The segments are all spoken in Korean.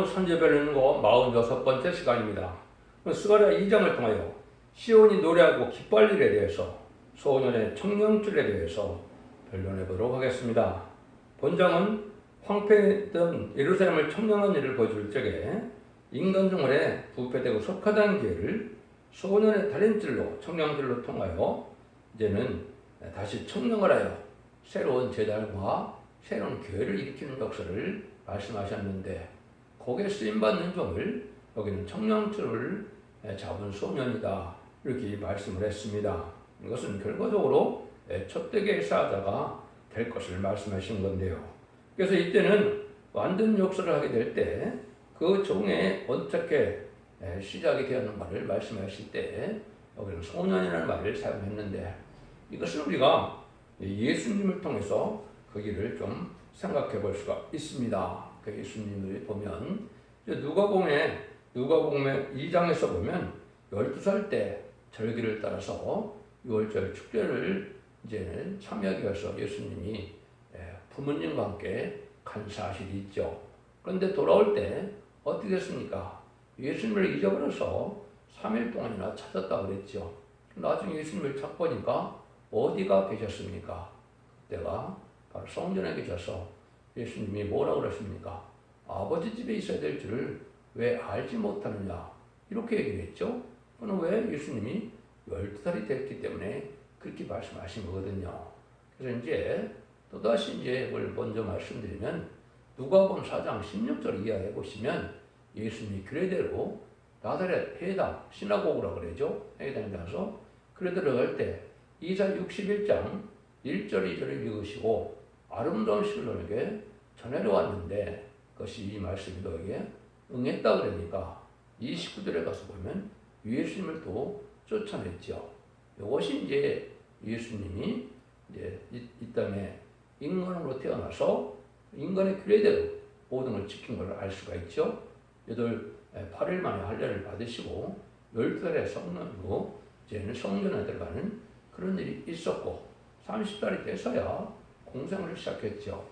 시온 선제별는고 46번째 시간입니다. 스가랴 2장을 통하여 시온이 노래하고 기뻐할 일에 대해서 소년의 청명줄에 대해서 변론해 보도록 하겠습니다. 본장은 황폐했던 예루살렘을 청명한 일을 보여줄 적에 인간 중에 부패되고 속하다는 기회를 소년의 달인줄로 청량줄로 통하여 이제는 다시 청명을 하여 새로운 재단과 새로운 교회를 일으키는 역사를 말씀하셨는데 거기에 쓰임받는 종을 여기는 청량줄을 잡은 소년이다 이렇게 말씀을 했습니다. 이것은 결과적으로 촛대기의 사자가 될 것을 말씀하신 건데요. 그래서 이때는 완전 역사를 하게 될 때 그 종에 어떻게 시작이 되었는가를 말씀하실 때 여기는 소년이라는 말을 사용했는데 이것을 우리가 예수님을 통해서 그 길을 좀 생각해 볼 수가 있습니다. 그 예수님을 보면 누가복음에 누가복음의 2장에서 보면 12살 때 절기를 따라서 6월절 축제를 이제 참여하기 위해서 예수님이 부모님과 함께 간 사실이 있죠. 그런데 돌아올 때 어떻게 됐습니까? 예수님을 잊어버려서 3일 동안이나 찾았다 그랬죠. 나중에 예수님을 찾보니까 어디가 계셨습니까? 그때가 바로 성전에 계셔서 예수님이 뭐라 그러십니까? 아버지 집에 있어야 될 줄을 왜 알지 못하느냐? 이렇게 얘기를 했죠. 그는 왜 예수님이 12살이 됐기 때문에 그렇게 말씀하신 거거든요. 그래서 이제 또다시 이제 이걸 먼저 말씀드리면 누가복음 4장 16절 이하에 보시면 예수님이 그래대로 나사렛 해당 시나고그라 그러죠. 해당에 가서 그래 들어갈 때 이사 61장 1절 2절을 읽으시고 아름다운 시를 너에게 전해려 왔는데 그것이 이 말씀이 너에게 응했다 그러니까 29절에 가서 보면 예수님을 또 쫓아냈죠. 이것이 이제 예수님이 이제 이, 이 땅에 인간으로 태어나서 인간의 규례대로 모든 걸 지킨 걸 알 수가 있죠. 여덟 8일 만에 할례를 받으시고 12달에 성년으로 이제는 성전에 들어가는 그런 일이 있었고 30달이 돼서야 공생을 시작했죠.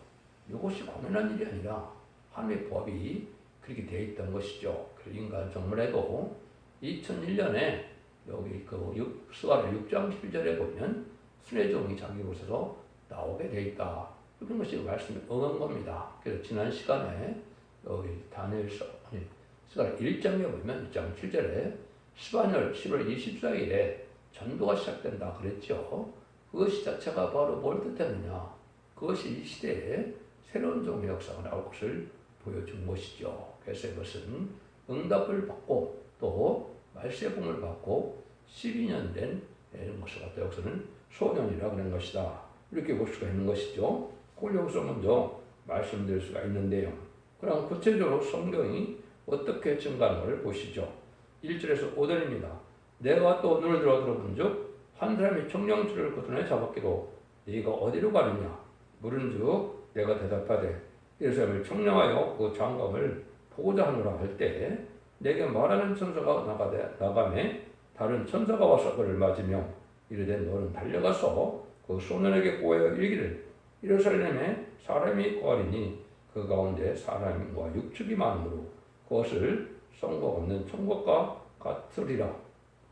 이것이 공연한 일이 아니라 하나님의 법이 그렇게 되어 있던 것이죠. 그 인간 정문에도 2001년에 여기 그 수아를 6장 11절에 보면 순회종이 자기 곳에서 나오게 되어 있다. 이런 것이 말씀에 응한 겁니다. 그래서 지난 시간에 여기 다니엘서 스가 1장에 보면 1장 7절에 스바열 10월 24일에 전도가 시작된다 그랬죠. 그것이 자체가 바로 뭘 뜻하느냐. 그것이 이 시대에 새로운 종의 역사가 나올 것을 보여준 것이죠. 그래서 이것은 응답을 받고 또 말세의 을 받고 12년 된 모습 같다. 여기서는 소년이라 그런 것이다. 이렇게 볼 수가 있는 것이죠. 그걸 여기서 먼저 말씀드릴 수가 있는데요. 그럼 구체적으로 성경이 어떻게 증가하는를 보시죠. 1절에서 5절입니다. 내가 또 눈을 들어 들어본 즉, 한 사람이 청령줄을 그 손에 잡았기로 네가 어디로 가느냐? 물은 즉, 내가 대답하되, 예루살렘을 청령하여 그 장갑을 보고자 하노라 할 때, 내게 말하는 천사가 나가되, 나가매 다른 천사가 와서 그를 맞으며, 이르되 너는 달려가서 그 소년에게 꼬여 이르기를 예루살렘에 사람이 거하리니 그 가운데 사람과 육축이 많으므로 그것을 성과 없는 천국과 같으리라.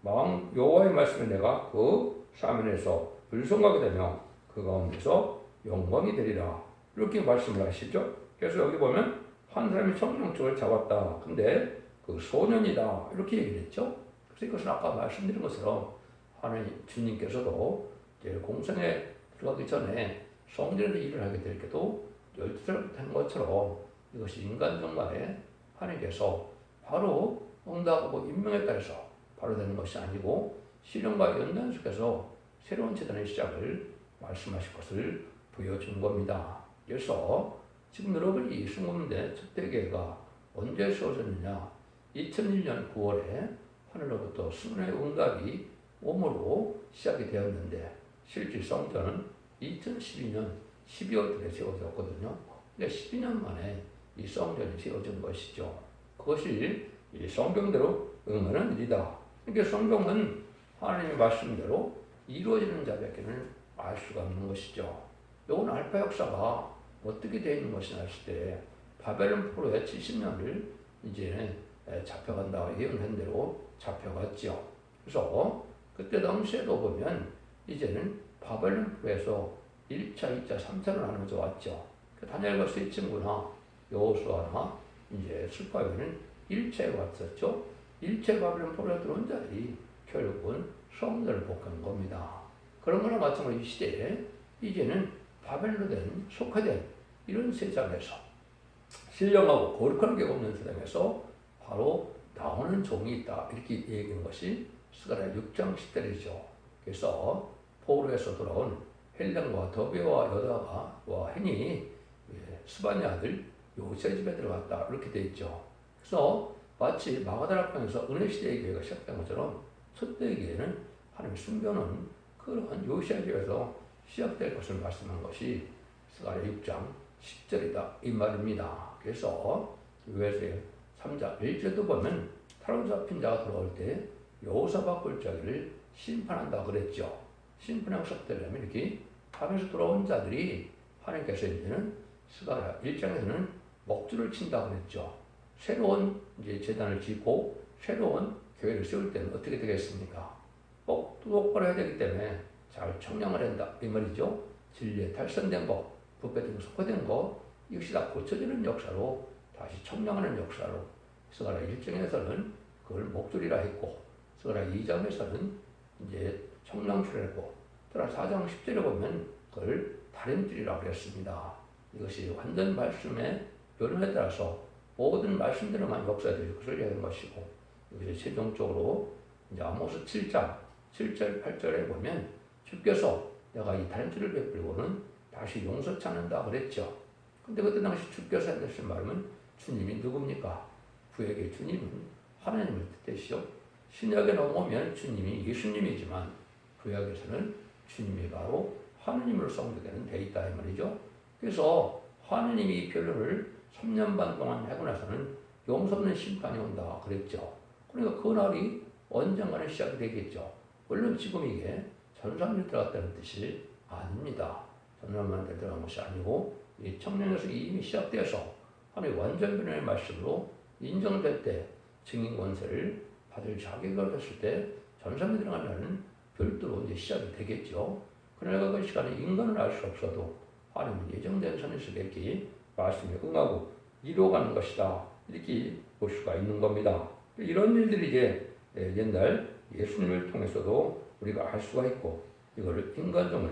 마왕 여호와의 말씀에 내가 그 사면에서 불성하게 되며 그 가운데서 영광이 되리라. 이렇게 말씀을 하시죠. 그래서 여기 보면 한 사람이 청명쪽을 잡았다. 근데 그 소년이다. 이렇게 얘기를 했죠. 그래서 이것은 아까 말씀드린 것처럼 하나님 주님께서도 공생에 들어가기 전에 성전에서 일을 하게 될 때도 열두 살한 것처럼 이것이 인간 정말에 하나님께서 바로 응답하고 임명에 따라서 바로 되는 것이 아니고 실현과 연단 속에서 새로운 재단의 시작을 말씀하실 것을 보여준 겁니다. 그래서 지금 여러분이 순금대 첫 대계가 언제 세워졌느냐? 2001년 9월에 하늘로부터 수문의 응답이 오므로 시작이 되었는데 실질 성전은 2012년 12월달에 세워졌거든요. 근데 12년 만에 이 성전이 세워진 것이죠. 그것이 이 성경대로 응하는 일이다. 그러니까 성경은 하나님의 말씀대로 이루어지는 자밖에는 알 수가 없는 것이죠. 이건 알파 역사가 어떻게 되어 있는 것이냐 했을 때 바벨론 포로의 70년을 이제는 에, 잡혀간다 예언한 대로 잡혀갔죠. 그래서 그때 당시에도 보면 이제는 바벨론 프로에서 1차, 2차, 3차로 나눠져 왔죠. 그 다니엘과 세 친구나 여호수아나 이제 스파이는 1차에 왔었죠. 1차 바벨론 프로에 들어온 자들이 결국은 성전을 복한 겁니다. 그런 거나 마찬가지 이 시대에 이제는 바벨로 된 속화된 이런 세상에서 신령하고 거룩한 게 없는 세상에서 바로 나오는 종이 있다 이렇게 얘기한 것이 스가랴 6장 10절이죠. 그래서 포로에서 돌아온 헬렌과 더비와 여다가 와 행이 스바냐 아들 요새 집에 들어갔다 이렇게 돼 있죠. 그래서 마치 마가다락방에서 은혜 시대의 교회가 시작된 것처럼 첫대기에는 하나님 숨겨놓은 그런 요시아 집에서 시작될 것을 말씀한 것이 스가랴 6장 10절이다 이 말입니다. 그래서 요에서 3장 1절도 보면 사로잡힌 자가 돌아올 때 여호사박 골짜기를 심판한다 그랬죠. 심판하고 시작되려면 이렇게 하면서 돌아온 자들이 하나님께서 이제는 스가랴 1장에서는 먹줄을 친다 그랬죠. 새로운 이제 재단을 짓고 새로운 교회를 세울 때는 어떻게 되겠습니까? 꼭 똑바로 해야 되기 때문에 잘 청량을 한다 이 말이죠. 진리에 탈선된 거, 부패되고 속화된 거 이것이 다 고쳐지는 역사로 다시 청량하는 역사로 스가랴 1장에서는 그걸 목줄이라 했고 스가랴 2장에서는 이제 청량줄이라고 스가랴 4장 10절에 보면 그걸 다림줄이라고 그랬습니다. 이것이 완전 말씀의 변화에 따라서 모든 말씀대로만 역사될 것을 얘기한 것이고 이것이 최종적으로 이제 아모스 7장 7절 8절에 보면 주께서 내가 이 다림줄을 베풀고는 다시 용서 찾는다 그랬죠. 근데 그때 당시 주께서 하신 말은 주님이 누굽니까? 구약의 주님은 하나님을 뜻하시죠. 신약에 넘어오면 주님이 예수님이지만 구약에서는 주님이 바로 하느님으로 성도되는 데 있다 이 말이죠. 그래서 하느님이 이 변론을 3년 반 동안 하고 나서는 용서 없는 심판이 온다 그랬죠. 그러니까 그 날이 언젠가는 시작이 되겠죠. 물론 지금 이게 전산에 들어갔다는 뜻이 아닙니다. 전산만 들어간 것이 아니고 이 청년에서 이미 시작돼서 하나님 완전 변화의 말씀으로 인정될 때 증인 권세를 받을 자격을 했을 때 전산에 들어가면 별도로 이제 시작이 되겠죠. 그러나 그 시간에 인간은 알수 없어도 하나님은 예정된 선에서 이렇게 말씀에 응하고 이루어가는 것이다. 이렇게 볼 수가 있는 겁니다. 이런 일들이 이제 옛날 예수님을 통해서도 우리가 알 수가 있고 이거를 인간적으로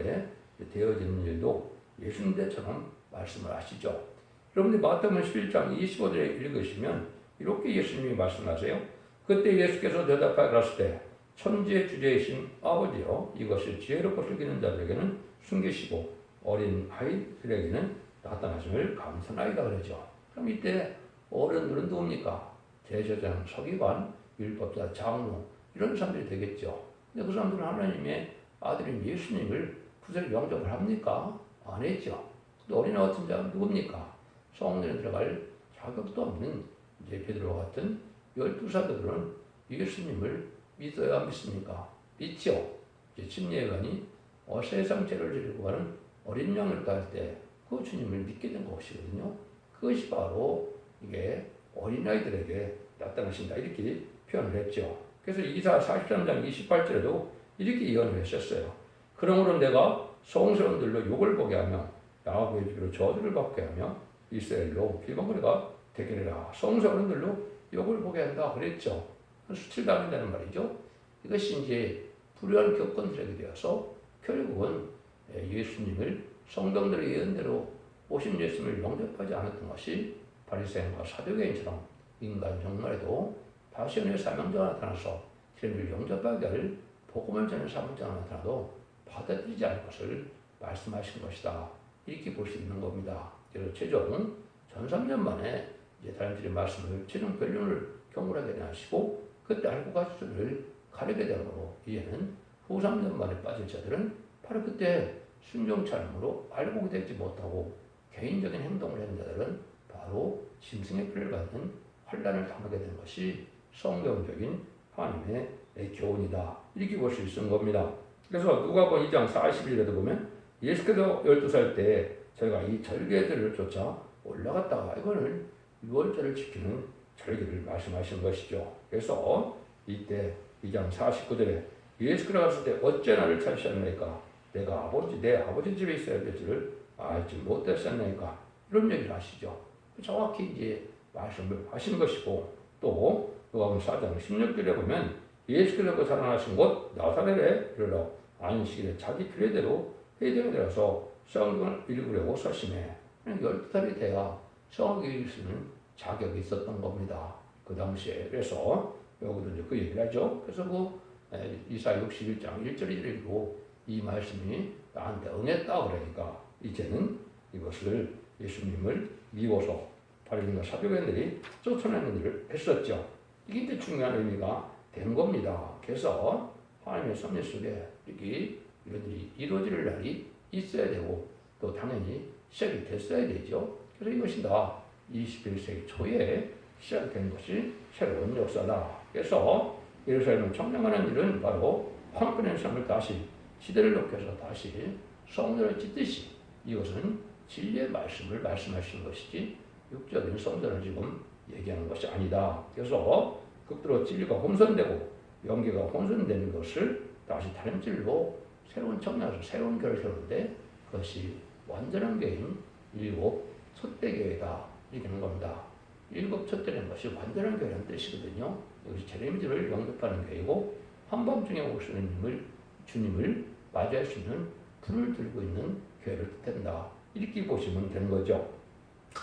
되어지는 일도 예수님 때처럼 말씀을 하시죠. 여러분들 마태복음 11장 25절에 읽으시면 이렇게 예수님이 말씀하세요. 그때 예수께서 대답하여 가라을 때 천지의 주제이신 아버지여 이것을 지혜롭고 슬기는 자들에게는 숨기시고 어린 아이들에게는 나타나심을 감사나이다 그러죠. 그럼 이때 어른들은 누굽니까? 제사장, 서기관, 율법자, 장로 이런 사람들이 되겠죠. 근데 그 사람들은 하나님의 아들인 예수님을 구세를 영접을 합니까? 안 했죠. 근데 어린아 같은 자는 누굽니까? 성전에 들어갈 자격도 없는 이제 베드로 같은 열두 사도들은 예수님을 믿어야 믿습니까? 믿죠. 이제 침례관이 어, 세상 죄를 지르고 가는 어린 양을 딸때그 주님을 믿게 된 것이거든요. 그것이 바로 이게 어린아이들에게 나타나신다 이렇게 표현을 했죠. 그래서 이사 43장 28절에도 이렇게 예언을 했었어요. 그러므로 내가 성스러운들로 욕을 보게 하며 야곱의 집으로 저주를 받게 하며 이스라엘로 빌방거리가 되게 되라. 성스러운들로 욕을 보게 한다 그랬죠. 수칠당한다는 말이죠. 이것이 이제 불의한 교권들에게 되어서 결국은 예수님을 성경들의 예언대로 오신 예수님을 영접하지 않았던 것이 바리새인과 사도개인처럼 인간 정말에도 다시언의 사명자가 나타나서 주님을 영접하게 할 복음을 전하는 사명자가 나타나도 받아들이지 않을 것을 말씀하신 것이다. 이렇게 볼 수 있는 겁니다. 그래서 최종 전 3년 만에 이제 다른들의 말씀을 최종 결론을 경물하게 하시고 그때 알고 가수를 가르게 되므로 이제는 후 3년 만에 빠질 자들은 바로 그때 순종차림으로 알고 되지 못하고 개인적인 행동을 하는 자들은 바로 짐승의 피를 받는 환란을 당하게 되는 것이 성경적인 하나님의 교훈이다. 이렇게 볼 수 있는 겁니다. 그래서 누가복음 2장 41절에도 보면 예수께서 12살 때 저희가 이 절개들을 쫓아 올라갔다가 이거는 유월절을 지키는 절기를 말씀하신 것이죠. 그래서 이때 2장 49절에 예수 그리스도 갔을 때 어째 나를 찾으셨나이까 내가 아버지 내 아버지 집에 있어야 될 줄을 알지 못했었나이까 이런 얘기를 하시죠. 정확히 이제 말씀을 하신 것이고 또 요한복음 4장 16절에 보면 예수 그리스도가 살아나신 곳 나사렛에 이르러 안식일에 자기 필요대로 회당에 들어서 성경을 읽으려고 서심해 열두 살이 돼야 성경 읽을 수 있는 자격이 있었던 겁니다. 그 당시에 그래서 여기도 이제 그 얘기를 하죠. 그래서 그 에, 이사 61장 1절 1절이고 이 말씀이 나한테 응했다 그러니까 이제는 이것을 예수님을 미워서 바리새인과 사두개인들이 쫓아내는 일을 했었죠. 이게 이제 중요한 의미가 된 겁니다. 그래서 하나님의 섭리 속에 이렇게 이런 일이 이루어질 날이 있어야 되고 또 당연히 시작이 됐어야 되죠. 그래서 이것이 다 21세기 초에 시작된 것이 새로운 역사다. 그래서 예루살렘을 청량하는 일은 바로 황권의 삶을 다시 시대를 높여서 다시 성전을 짓듯이 이것은 진리의 말씀을 말씀하시는 것이지 육적인 성전을 지금 얘기하는 것이 아니다. 그래서 극도로 진리가 혼선되고 연계가 혼선되는 것을 다시 다른 진리로 새로운 청량에서 새로운 교회를 세우는데 그것이 완전한 교회인 일곱 첫대 교회다 하는 겁니다. 일곱 첫대라는 것이 완전한 교회라는 뜻이거든요. 이것이 제레미들을 영접하는 교회고 한밤중에 오시는 님을 주님을 맞이할 수 있는 불을 들고 있는 교회를 뜻한다. 이렇게 보시면 되는 거죠.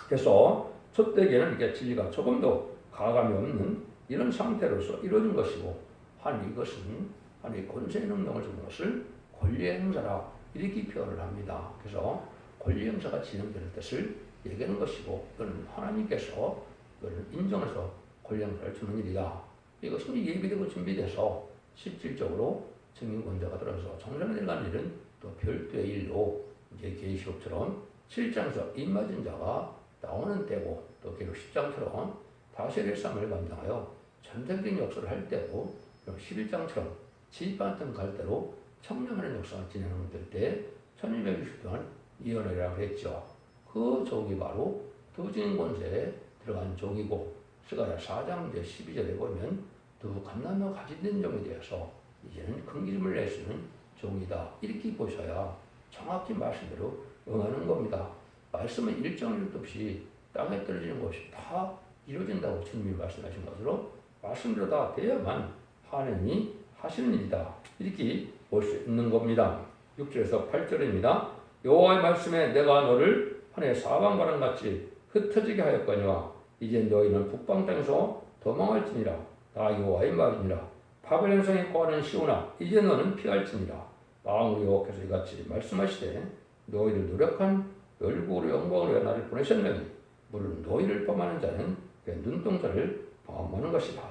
그래서 첫대교는 이게 진리가 조금도 가감이 없는 이런 상태로서 이루어진 것이고 한 이것은 하나의 권세의 능력을 주는 것을 권리의 행사라 이렇게 표현을 합니다. 그래서 권리 행사가 진행되는 뜻을 얘기하는 것이고 이건 하나님께서 이걸 인정해서 권리 행사를 주는 일이다. 이것은 예비되고 준비돼서 실질적으로 증인권자가 들어서 가는 일은 또 별도의 일로 이제 계시록처럼 7장에서 입맞은 자가 나오는 때고 또 계속 10장처럼 다시의 삶을 감당하여 전쟁적인 역사를 할 때고 11장처럼 지휘반통 갈 때로 청량하는 역사가 진행될 때 1260 동안 이혼이라고 했죠. 그 족이 바로 두진 권세에 들어간 족이고 스가랴 4장 12절에 보면 두 감남과 가진된 종에 대해서 이제는 큰 기름을 낼수 있는 종이다. 이렇게 보셔야 정확히 말씀대로 응하는 겁니다. 말씀은 일정일도 없이 땅에 떨어지는 것이 다 이루어진다고 주님이 말씀하신 것으로 말씀대로 다 돼야만 하나님이 하시는 일이다. 이렇게 볼 수 있는 겁니다. 6절에서 8절입니다. 여호와의 말씀에 내가 너를 하늘의 사방바람 같이 흩어지게 하였거니와 이제 너희는 북방 땅에서 도망할지니라 나 여호와의 말이니라 바벨론 성에 거하는 시오나 이제 너는 피할지니라 마음으로 여호와께서 이같이 말씀하시되 너희를 노력한 열국으로 영광으로 나를 보내셨느니 물론 너희를 범하는 자는 그 눈동자를 범하는 것이다.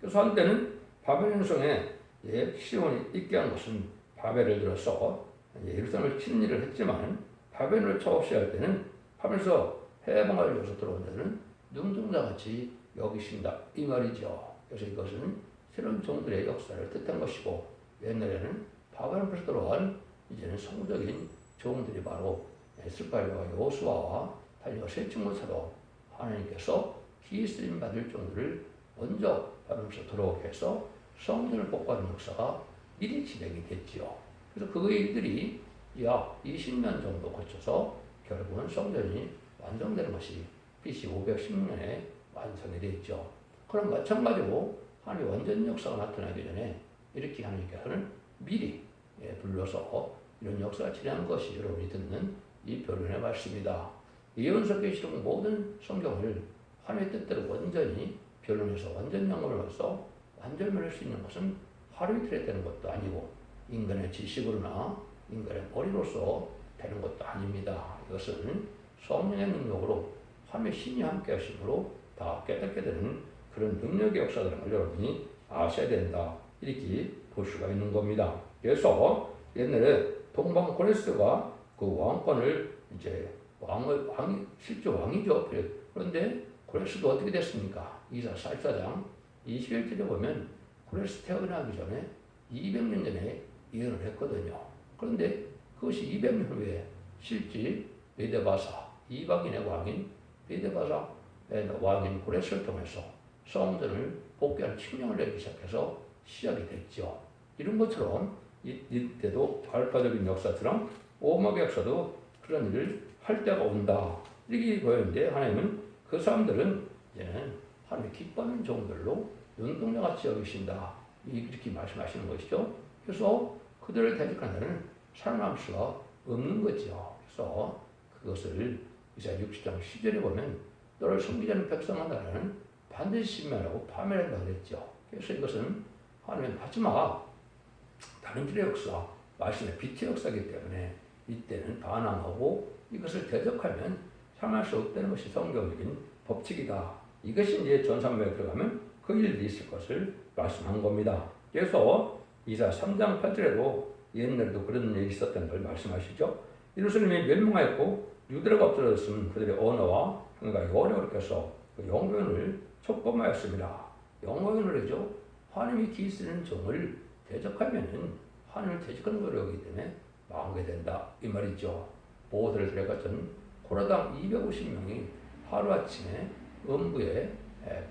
그래서 한때는 바벨론 성에 예, 시온이 있게 한 것은 바벨을 들어서 예루살렘을 치는 일을 했지만 바벨을 처없이할 때는 하면서 해방을 위해서 들어온 자는 눈동자같이 여기신다 이 말이죠. 그래서 이것은 새로운 종들의 역사를 뜻한 것이고 옛날에는 바벨론에서 들어온 이제는 성적인 종들이 바로 에스파일과 요수아와 달리가 세 친구처럼 하나님께서 기스림 받을 종들을 먼저 바벨론에서 들어오게 해서 성전을 복구하는 역사가 미리 진행이 됐지요. 그래서 그 일들이 약 20년 정도 거쳐서 결국은 성전이 완성되는 것이 BC 516년에 완성이 됐죠. 그럼 마찬가지로 하나님의 완전 역사가 나타나기 전에 이렇게 하나님께서는 미리 예, 불러서 이런 역사가 진행한 것이 여러분이 듣는 이 변론의 말씀이다. 예언서 계시록 모든 성경을 하나님의 뜻대로 완전히 변론해서 완전 영감을 받서 완전면할 수 있는 것은 하루 이틀에 되는 것도 아니고 인간의 지식으로나 인간의 머리로서 되는 것도 아닙니다. 이것은 성령의 능력으로 하나님의 신이 함께 하심으로 다 깨닫게 되는 그런 능력의 역사라는 걸 여러분이 아셔야 된다. 이렇게 볼 수가 있는 겁니다. 그래서 옛날에 동방 고레스가 그 왕권을 이제 왕을 왕이 실제 왕이죠. 그런데 고레스도 어떻게 됐습니까? 이사 44장 21절에 보면 고레스 태어나기 전에 200년 전에 예언을 했거든요. 그런데 그것이 200년 후에 실제 메데바사 이방인의 왕인 메데바사 왕인 고레스를 통해서 성전을 복귀하는 칙령을 내기 시작해서 시작이 됐죠. 이런 것처럼 이, 이때도 알파적인 역사처럼 오막 역사도 그런 일을 할 때가 온다. 이렇게 보였는데 하나님은 그 사람들은 이제는 하나님의 기뻐하는 종들로 눈동자 같이 여기신다. 이렇게 말씀하시는 것이죠. 그래서 그들을 대적한다는 살아남을 수가 없는 거죠. 그래서 그것을 이사 60장 10절에 보면 너를 섬기지 않는 백성한 나라는 반드시 신명하고 파멸한다 그랬죠. 그래서 이것은 하나님의 마지막 다른 길의 역사, 말씀의 빛의 역사이기 때문에 이때는 반항하고 이것을 대적하면 참할 수 없다는 것이 성경적인 법칙이다. 이것이 이제 전산부에 들어가면 그 일이 있을 것을 말씀한 겁니다. 그래서 이사 3장 8절에도 옛날에도 그런 일이 있었다는 걸 말씀하시죠. 예루살렘이 멸망하였고 유대라가 없어졌으면 그들의 언어와 생각이 어려웠겠어 그 영변을 촉범하였습니다. 영어연을 해죠. 하나님이 기쓰는 종을 대적하면은 하나님을 대적하는 노력이기 때문에 망하게 된다 이 말이죠. 보호들을 데려갔던 고라당 250명이 하루아침에 음부에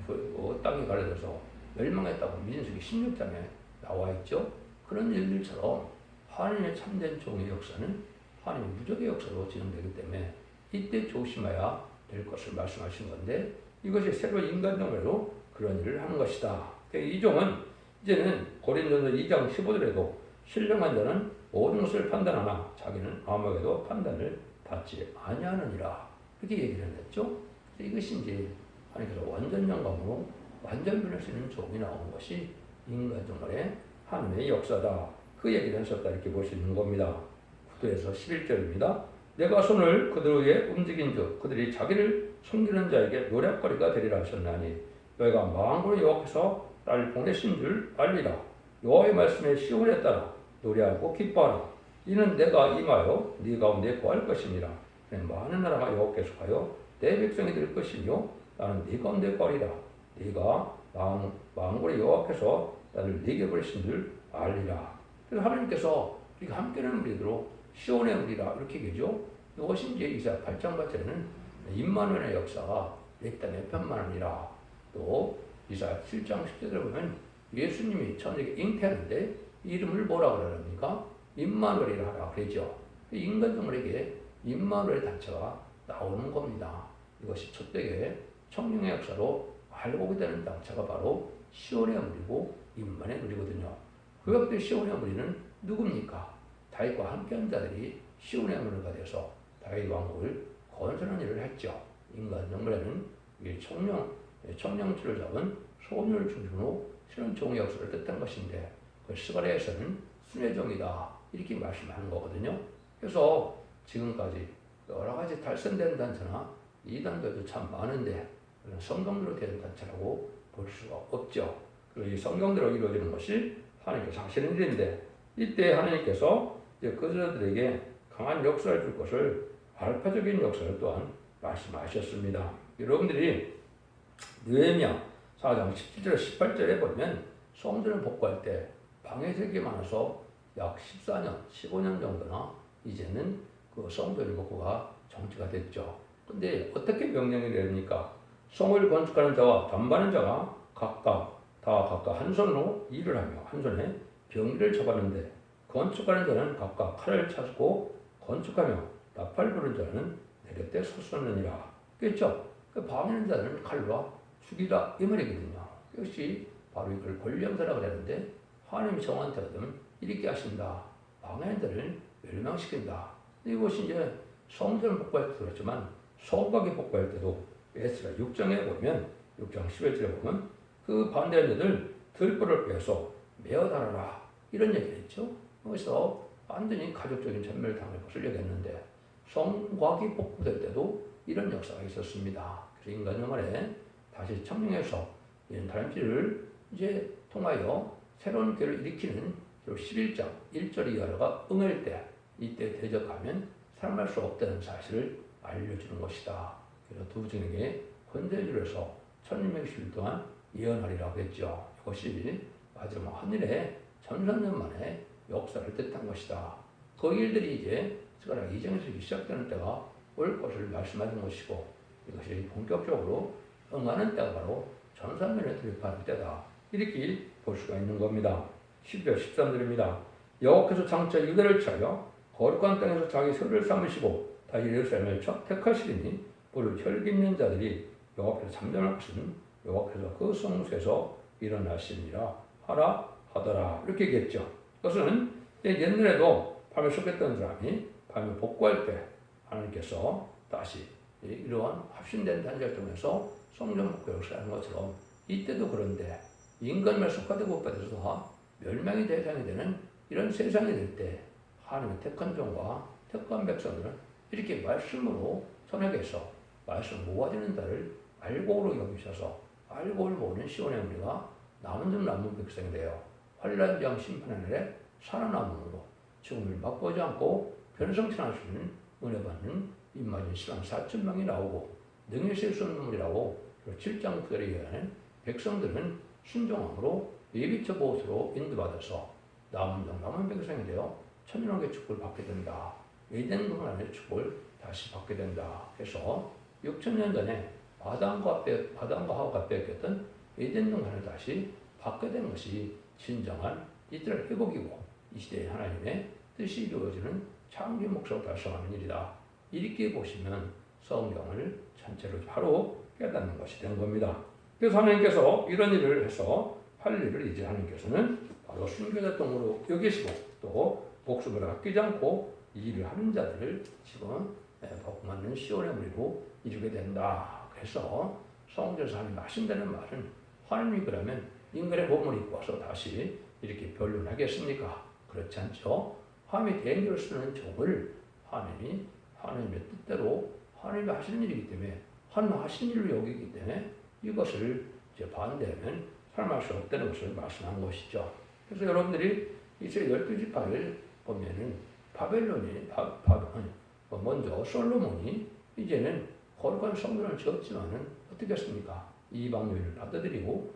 그 땅이 가려져서 멸망했다고 민수기 16장에 나와 있죠. 그런 일들처럼 하나님의 참된 종의 역사는 하나님의 무적의 역사로 진행되기 때문에 이때 조심해야 될 것을 말씀하신 건데 이것이 새로 인간정으로 그런 일을 하는 것이다. 이 종은 이제는 고린도서 2장 15절에도 신령한 자는 모든 것을 판단하나 자기는 아무에게도 판단을 받지 아니하느니라 그렇게 얘기를 했죠. 이것이 이제 하나님께서 완전 영감으로 완전 변할 수 있는 종이 나온 것이 인간정말의 하나님의 역사다. 그 얘기를 하셨다 이렇게 볼 수 있는 겁니다. 구도에서 11절입니다. 내가 손을 그들 위에 움직인 즉 그들이 자기를 숨기는 자에게 노략거리가 되리라 하셨나니 너희가 마음으로 여호와께서 나를 보내신 줄 알리라. 여호와의 말씀에 시온에 따라 노래하고 기뻐하라. 이는 내가 임하여 네 가운데 구할 것이니라. 많은 나라가 여호와께서 가요 내 백성이 될 것이며 나는 네 가운데 구하리라. 네가 마음 마음으로 여호와께서 나를 네게 보내신 줄 알리라. 그래서 하나님께서 우리가 함께하는 우리들로 시온의 우리라 이렇게 얘기죠. 이것이 이제 이사 8장 발전에는 임마누엘의 역사가 내 땅에 편만하니라. 또 이사 7장 10절에 보면 예수님이 천에게 잉태하는데 이름을 뭐라 그러랍니까? 임마누엘이라 하라 그러죠. 인간들에게 임마누엘 단체가 나오는 겁니다. 이것이 첫대의 청룡의 역사로 알고 되는 단체가 바로 시온의 무리고 임만의 무리거든요. 그 역대 시온의 무리는 누굽니까? 다윗과 함께한 자들이 시온의 무리가 돼서 다윗 왕국을 건설하는 일을 했죠. 인간 정말에는 청령, 청령추를 잡은 소녀를 중심으로 실은 종의 역사를 뜻한 것인데 그 스가랴에서는 순회종이다 이렇게 말씀하는 거거든요. 그래서 지금까지 여러 가지 달성된 단체나 이단들도 참 많은데 성경대로 된 단체라고 볼 수가 없죠. 그리고 이 성경대로 이루어지는 것이 하나님께서 하시는 일인데 이때 하나님께서 그들에게 강한 역사를 줄 것을 알파적인 역사를 또한 말씀하셨습니다. 여러분들이 느헤미야 4장 17절 18절에 보면 성전을 복구할 때 방해색이 많아서 약 14년, 15년 정도나 이제는 그 성전 복구가 정지가 됐죠. 근데 어떻게 명령이 내립니까? 성을 건축하는 자와 담반하는 자가 각각 다 각각 한 손으로 일을 하며 한 손에 병기를 잡았는데 건축하는 자는 각각 칼을 찾고 건축하며 나팔 부는 자는 내렸대 섰었느니라. 그렇죠? 그 방해하는 자는 칼과 죽이다 이 말이거든요. 이것이 바로 이걸 권령사라고 그랬는데 하나님이 정한 때거든 이렇게 하신다. 자를 멸망시킨다. 이것이 이제 성전을 복구할 때도 그렇지만 성곽이 복구할 때도 에스라 6장에 보면 6장 11절에 보면 그 반대하는 자들 들보를 빼서 메어 달아라 이런 얘기를 했죠. 그래서 완전히 가족적인 전멸을 당할 것을 얘기했는데 성곽이 복구될 때도 이런 역사가 있었습니다. 그래서 인간 영혼에 다시 청명해서 이런 다림질을 이제 통하여 새로운 교를 일으키는 11장 1절 이하가 응할 때 이때 대적하면 살아날 수 없다는 사실을 알려주는 것이다. 그래서 두 증에게 권세주로서 천일명실 동안 예언하리라고 했죠. 이것이 마지막 하늘에 전산년 만에 역사를 뜻한 것이다. 그 일들이 이제 스가랴 2장에서 시작되는 때가 올 것을 말씀하는 것이고 이것이 본격적으로 응하는 때가 바로 전산면에 돌입할 때다. 이렇게 볼 수가 있는 겁니다. 12절 13절입니다. 여호와께서 장차 유대를 취하여 거룩한 땅에서 자기 소를 삼으시고 다시 예루살렘을 쳐 택하시리니 무릇 혈기 있는 자들이 여호와께서 잠잠할 것은 여호와께서 그 성소에서 일어나시니라 하라 하더라 이렇게 얘기했죠. 그것은 옛날에도 밤에 속했던 사람이 밤에 복구할 때 하나님께서 다시 이러한 합심된 단절 통해서 성전 복구 역사하는 것처럼 이때도 그런데 인간만 속하되고 받아서 멸망의 대상이 되는 이런 세상이 될 때 하나님의 택한 종과 택한 백성들은 이렇게 말씀으로 선에게서 말씀 모아지는 자를 알고로 여기셔서 알고를 모르는 시온의 우리가 남은 좀 남은 백성이 되어 환란장 심판의 날에 살아남음으로 죽음을 맛보지 않고 수 있는 은혜 받는 입맞은 시간 4천 명이 나오고 능히 셀수 없는 물이라고 7장 9절에 의하는 백성들은 순종함으로 예비처 보호수로 인도받아서 남은 종 남은 백성이 되어 천년왕의 축복을 받게 된다. 에덴 동산의 축복을 다시 받게 된다. 해서 6천 년 전에 바단과 빼, 바단과 하와가 뺏겼던 에덴 동산을 다시 받게 된 것이 진정한 이들의 회복이고 이 시대에 하나님의 뜻이 이루어지는 창조 목적을 달성하는 일이다. 이렇게 보시면 성경을 전체로 바로 깨닫는 것이 되는 겁니다. 그래서 하나님께서 이런 일을 해서 할 일을 이제 하나님께서는 바로 순교자동으로 여기시고 또 목숨을 아끼지 않고 이 일을 하는 자들을 지금 복맞는 시온의 무리로 이루게 된다. 그래서 성경에서 하나님 하신다는 말은 하나님이 그러면 인간의 몸을 입고 와서 다시 이렇게 변론하겠습니까? 그렇지 않죠. 하나님의 대행자를 쓰는 종을 하나님이 하나님의 뜻대로 하나님이 하시는 일이기 때문에 하나님 하신 일을 여기기 때문에 이것을 이제 반대하면 사람할 수 없다는 것을 말씀한 것이죠. 그래서 여러분들이 이제 열두 지파를 보면은 바벨론이 바, 바, 아니, 뭐 먼저 솔로몬이 이제는 거룩한 성전을 지었지만은 어떻게 했습니까? 이방인을 받아들이고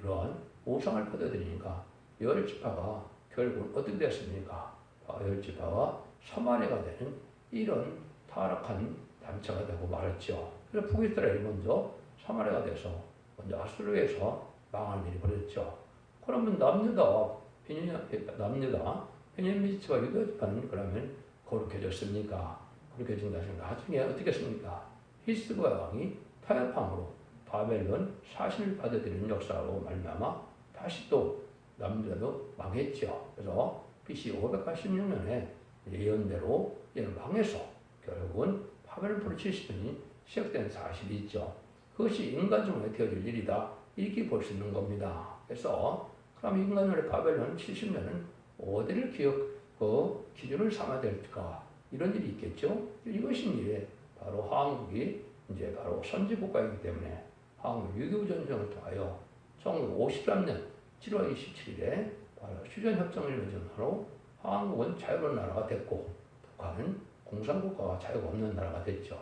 그러한 우상을 받아들이니까 열 지파가 결국 어떻게 됐습니까? 열 지파가 사마리가 되는 이런 타락한 단체가 되고 말았죠. 그래서 북이스라엘이 먼저 사마리가 돼서 먼저 아수르에서 망할 일이 벌어졌죠. 그러면 남유다와 베냐민 남유다 베냐민 지파 유다 지파는 그러면 거룩해졌습니까? 거룩해진다 하 나중에 어떻게 했습니까? 히스기야 왕이 타협함으로 바벨론 사신을 받아들이는 역사로 말미암아 다시 또 남유다도 망했죠. 그래서 BC 586년에 예언대로 얘는 망해서 결국은 포로 70년이 시작된 사실이 있죠. 그것이 인간중에 되어질 일이다. 이렇게 볼 수 있는 겁니다. 그래서 그럼 인간의 바벨론 70년은 어디를 기억, 그 기준을 삼아야 될까? 이런 일이 있겠죠. 이것이 이제 바로 한국이 이제 바로 선지국가이기 때문에 한국 6.25 전쟁을 통하여 1953년 7월 27일에 바로 휴전협정을 맺은 후로 한국은 자유로운 나라가 됐고 북한은 공산국가가 자유가 없는 나라가 됐죠.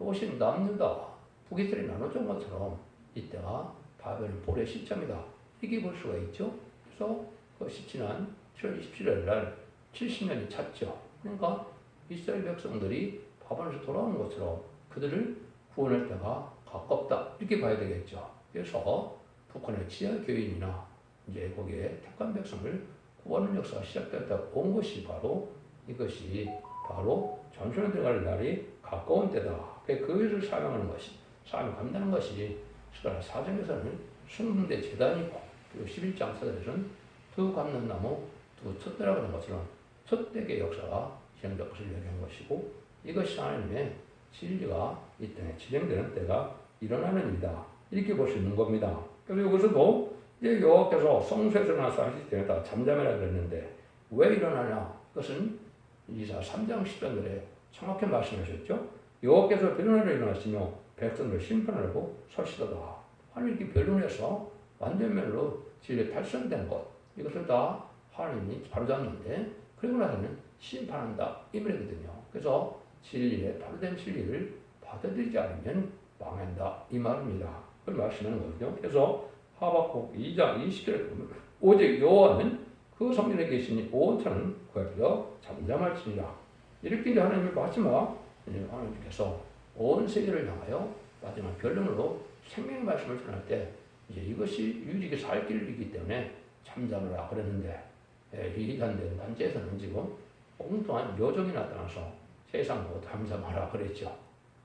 이것이 남유다 와 북이스라엘이 나눠진 것처럼 이때가 바벨 볼의 시점이다. 이렇게 볼 수가 있죠. 그래서 그것이 지난 7월 27일 날 70년이 찼죠. 그러니까 이스라엘 백성들이 바벨에서 돌아온 것처럼 그들을 구원할 때가 가깝다. 이렇게 봐야 되겠죠. 그래서 북한의 지하 교인이나 이제 거기에 택한 백성을 구원하는 역사가 시작됐다 온 것이 바로 이것이 바로 전선에 들어갈 날이 가까운 때다. 그것을 사명하는 것이, 사명 감다는 것이 사정에서는 순금대 재단이고 그리고 11장 사절에서는 두 감람나무 두 촛대라고 하는 것처럼 촛대의 역사가 시행될 것을 얘기한 것이고 이것이 하나님의 진리가 이 땅에 진행되는 때가 일어나는 일이다. 이렇게 볼 수 있는 겁니다. 그래서 여기서도 이제 여호와께서 성소에서 나서 하실 때다 잠잠해라 그랬는데 왜 일어나냐? 그것은 이사 3장 10절에 정확히 말씀하셨죠. 여호와께서 변론을 일어나시며 백성을 심판하고 서시도다. 하나님 이렇게 변론해서 완전면으로 진리 탈선된 것 이것을 다 하나님이 바로잡는데 그리고 나서는 심판한다 이 말이거든요. 그래서 진리의 바로된 진리를 받아들이지 않으면 망한다 이 말입니다. 그걸 말씀하는 거거든요. 그래서 하박국 2장 20절에 보면 오직 여호와는 그 성전에 계시니 온천은 그 앞에서 잠잠할지니라. 이렇게 하나님의 마지막 하나님께서 온 세계를 향하여 마지막 결론으로 생명의 말씀을 전할 때 이제 이것이 유리기 살 길이기 때문에 잠잠하라 그랬는데 예, 이 단된 단체에서는 지금 엉뚱한 요정이 나타나서 세상 뭐 잠잠하라 그랬죠.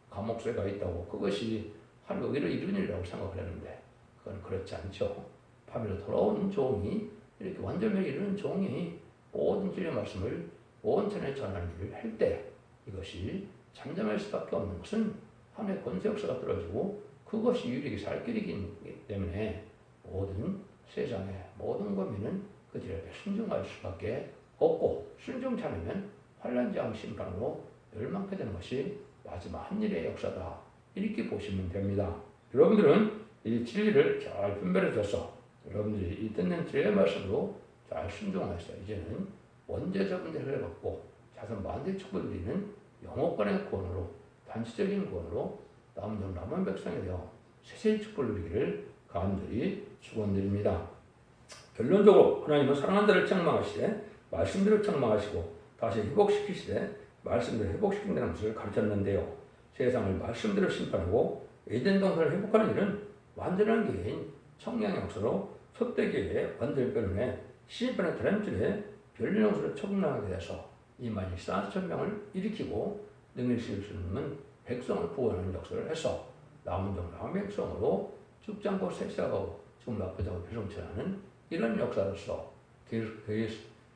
감옥쇠가 있다고 그것이 하루 일을 이룬 일이라고 생각을 했는데 그건 그렇지 않죠. 밤에 돌아온 종이 이렇게 완전히 이루는 종이 모든 진리의 말씀을 온천에 전하는 일을 할 때 이것이 잠잠할 수밖에 없는 것은 하나의 권세 역사가 떨어지고 그것이 유력이 살 길이기 때문에 모든 세상의 모든 권위는 그질 앞에 순종할 수밖에 없고 순종치 않으면 환란장 심판으로 멸망케 되는 것이 마지막 한 일의 역사다 이렇게 보시면 됩니다. 여러분들은 이 진리를 잘 분별해줘서 여러분들이 이 듣는 진리의 말씀으로 잘 순종하셔서 이제는 원죄적인 대를 받고 자선 만대 축복을 드리는 영업권의 구원으로 단시적인 구원으로 남은 남은 백성에 대하여 세세히 축복을 누리기를 간절히 축원드립니다. 결론적으로 하나님은 사랑한다를 책망하시되 말씀대로 책망하시고 다시 회복시키시되 말씀대로 회복시킨다는 것을 가르쳤는데요. 세상을 말씀대로 심판하고 에덴 동산을 회복하는 일은 완전한 개인 청량의 역사로 첫대기의 완전 변론에 심판의 드램줄에 별린 역사를 척락하게 돼서 이만희 4천 명을 일으키고 능력 실수 있는 백성을 구원하는 역사를 해서 남은 종 남은 백성으로 죽지 않고 색색하고 죽음 나쁘지 않고 배송천하는 이런 역사로서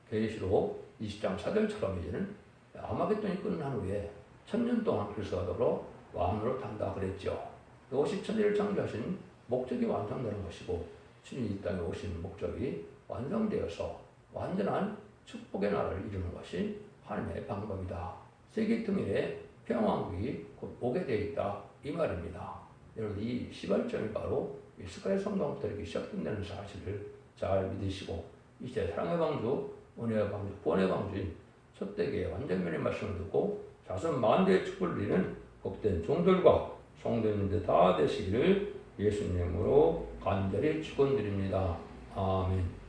계시로 20장 4절처럼 이제는 아마겟돈이 끝난 후에 천년 동안 그리스도와 더불어 왕으로 탄다 그랬죠. 이것이 천지를 창조하신 목적이 완성되는 것이고 주님이 이 땅에 오신 목적이 완성되어서 완전한 축복의 나라를 이루는 것이 하나님의 방법이다. 세계 통일의 평화국이 곧 오게 되어 있다. 이 말입니다. 여러분 이 시발점이 바로 이스라엘 성경부터 이렇게 시작된다는 사실을 잘 믿으시고 이제 사랑의 방주, 은혜의 방주, 구원의 방주인 첫대기의 완전면의 말씀을 듣고 자선 만대의 축복을 누리는 복된 종들과 성도님들 다 되시기를 예수님으로 간절히 축원드립니다. 아멘.